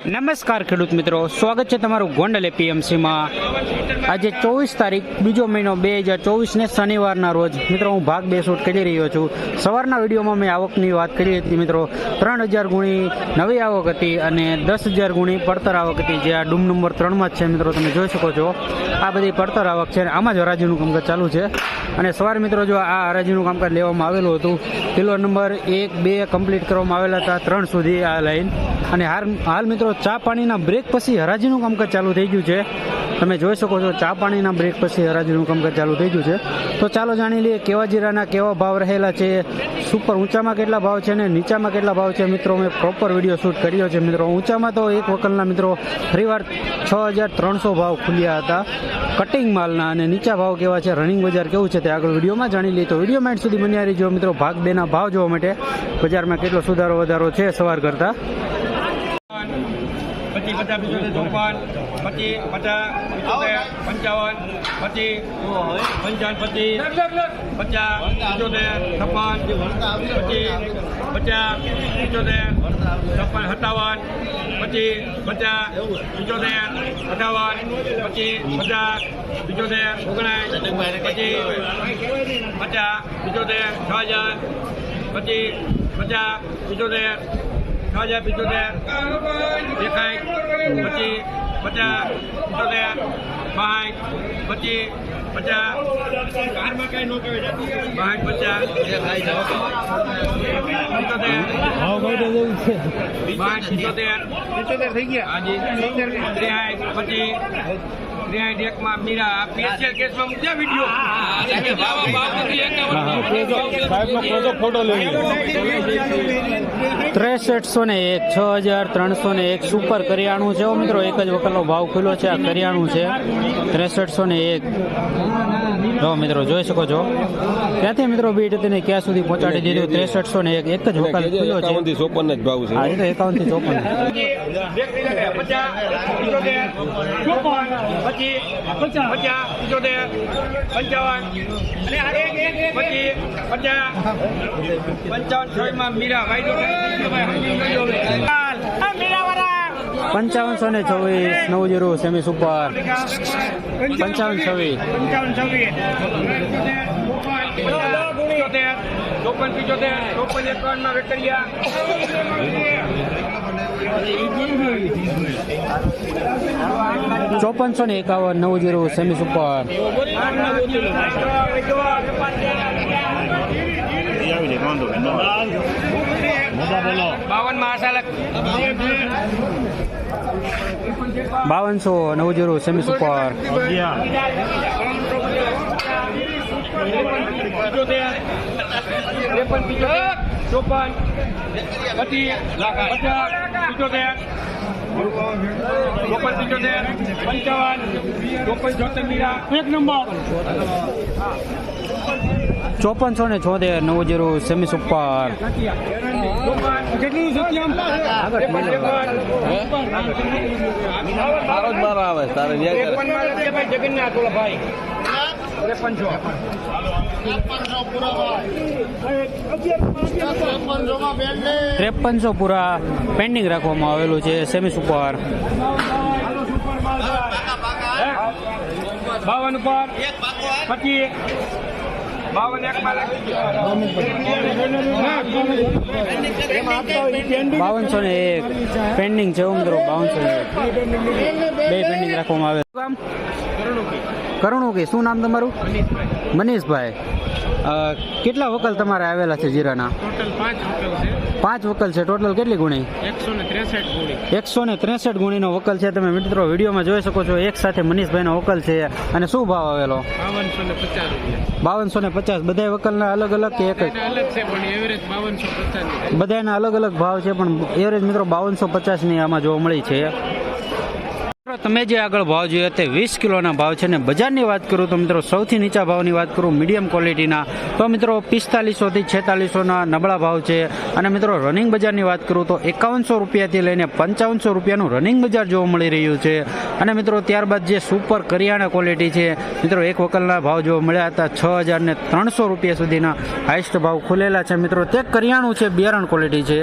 નમસ્કાર ખેડૂત મિત્રો, સ્વાગત છે તમારું ગોંડલ એપીએમસીમાં. આજે ચોવીસ તારીખ, બીજો મહિનો બે હજાર ચોવીસને શનિવારના રોજ. મિત્રો, હું ભાગ બે શૂટ કરી રહ્યો છું. સવારના વિડીયોમાં મેં આવકની વાત કરી હતી મિત્રો. ત્રણ હજાર ગુણી નવી આવક હતી અને દસ હજાર ગુણી પડતર આવક હતી, જે આ ડૂમ નંબર ત્રણમાં જ છે મિત્રો, તમે જોઈ શકો છો. આ બધી પડતર આવક છે અને આમાં જ હરાજીનું કામકાજ ચાલુ છે. અને સવાર મિત્રો જો આ હરાજીનું કામકાજ લેવામાં આવેલું હતું કિલો નંબર એક, બે કમ્પ્લીટ કરવામાં આવેલા હતા, ત્રણ સુધી આ લાઈન અને હાલ હાલ મિત્રો ચા પાણીના બ્રેક પછી હરાજીનું કામકાજ ચાલુ થઈ ગયું છે. તમે જોઈ શકો છો, ચા પાણીના બ્રેક પછી હરાજીનું કામકાજ ચાલુ થઈ ગયું છે. તો ચાલો જાણી લઈએ, કેવા જીરાના કેવા ભાવ રહેલા છે સુપર ઊંચામાં કેટલા ભાવ છે અને નીચામાં કેટલા ભાવ છે? મિત્રો, મેં પ્રોપર વીડિયો શૂટ કર્યો છે, મિત્રો. ઊંચામાં તો એક વકલના મિત્રો, ફરીવાર છ હજાર ત્રણસો ભાવ ખુલ્યા હતા. કટિંગ માલના અને નીચા ભાવ કેવા છે? રનિંગ બજાર કેવું છે તે આગળ વિડીયોમાં જાણી લઈએ. તો વીડિયો માઇન્ડ સુધી બન્યા રહીજો, મિત્રો. ભાગ બેના ભાવ જોવા માટે બજારમાં કેટલો સુધારો વધારો છે સવાર કરતાં? પચીસ પિચોતેર ચોપન પછી પચાસ, પિચોતેર, પંચાવન પછી પંચાવન પચીસ પચાસ, પિચોતેર, છપ્પન પછી પચાસ, પિચોતેર, છપ્પન, સત્તાવન પછી પચાસ, પિચોતેર અઠાવન પછી પચાસ, પિચોતેર ઓગણાસ પછી પચાસ, પિચોતેર, છ હજાર પછી પચાસ, પિચોતેર છ હજાર પિચોતેર દેખાય પછી પચાસ પિચોતેર પાંચ પછી પચાસ. બારમાં કઈ નો કહેવાય પાંચ પચાસ. પિચોતેર. પિચોતેર. થઈ ગયા? હાજી. ત્રેહાઈ પચીસ. ત્રેહાઈ એકમાં મીરા સ્પેશિયલ કેસમાં મૂક્યા વીડિયો ત્રેસઠસો ને એક છ હજાર ત્રણસો ને એક સુપર કરિયાણું છે મિત્રો. એક જ વકલનો ભાવ ખુલ્લો છે આ કરિયાણું છે. ત્રેસઠસો ને એક. જો મિત્રો જોઈ શકો છો. ક્યાંથી મિત્રો બીટ તેને ક્યાં સુધી પહોંચાડી દીધું? ત્રેસઠસો ને એક એક જ વખત ખુલ્યો છે. એકાવનથી ચોપન જ ભાવ છે. હા એ તો એકાવનથી ચોપન. પંચાવનસો ને ચોવીસ નવ જીરો સેમી સુપર. પંચાવન છવ્વીસ. પંચાવન છવ્વીસ. ચોપન પિચોતેર ચોપન એકાવનમાં વેકરિયા. ચોપનસો ને એકાવન નવ જીરો સેમી સુપર. બાવનમાં આશા બાવનસો નવ જીરો સેમી સુપર ચોપન પચીસ પચાસ પિચોતેર ચોપન પિચોતેર પંચાવન ચોપન ચોતેર મીરા એક નંબર. ચોપનસો ને છોતેર નવ જીરો સેમી સુપર આવે તારે જગન્નાથ ભાઈ ત્રેપન ત્રેપનસો પૂરા પેન્ડિંગ રાખવામાં આવેલું છે સેમી સુપર. બાવન ઉપર. પચીસ. બાવન એક બાવનસો ને એક. પેન્ડિંગ છે હો મિત્રો બાવનસો બે પેન્ડિંગ રાખવામાં આવે. કરુણું શું નામ તમારું? મનીષભાઈ. કેટલા વકલ તમારે આવેલા છે જીરાના? પાંચ વકલ છે. ટોટલ કેટલી ગુણી? એકસો ને ત્રેસઠ ગુણીનો વકલ છે. તમે મિત્રો વિડીયોમાં જોઈ શકો છો. એક સાથે મનીષભાઈનો વકલ છે. અને શું ભાવ આવેલો? બાવનસો ને પચાસ ને બધા વકલના અલગ અલગ કે એક પચાસ બધાના અલગ અલગ ભાવ છે પણ એવરેજ મિત્રો બાવનસો પચાસની આમાં જોવા મળી છે. મિત્રો, તમે જે આગળ ભાવ જોયો તે વીસ કિલોના ભાવ છે ને બજારની વાત કરું તો મિત્રો સૌથી નીચા ભાવની વાત કરું મીડિયમ ક્વોલિટીના. તો મિત્રો પિસ્તાલીસોથી છેતાલીસોના નબળા ભાવ છે. અને મિત્રો રનિંગ બજારની વાત કરું તો એકાવનસો રૂપિયાથી લઈને પંચાવનસો રૂપિયાનું રનિંગ બજાર જોવા મળી રહ્યું છે. અને મિત્રો ત્યારબાદ જે સુપર કરિયાણા ક્વોલિટી છે મિત્રો એક વકલના ભાવ જોવા મળ્યા હતા છ હજાર ને ત્રણસો રૂપિયા સુધીના. હાઈસ્ટ ભાવ ખુલેલા છે મિત્રો. તે કરિયાણું છે બિયારણ ક્વોલિટી છે.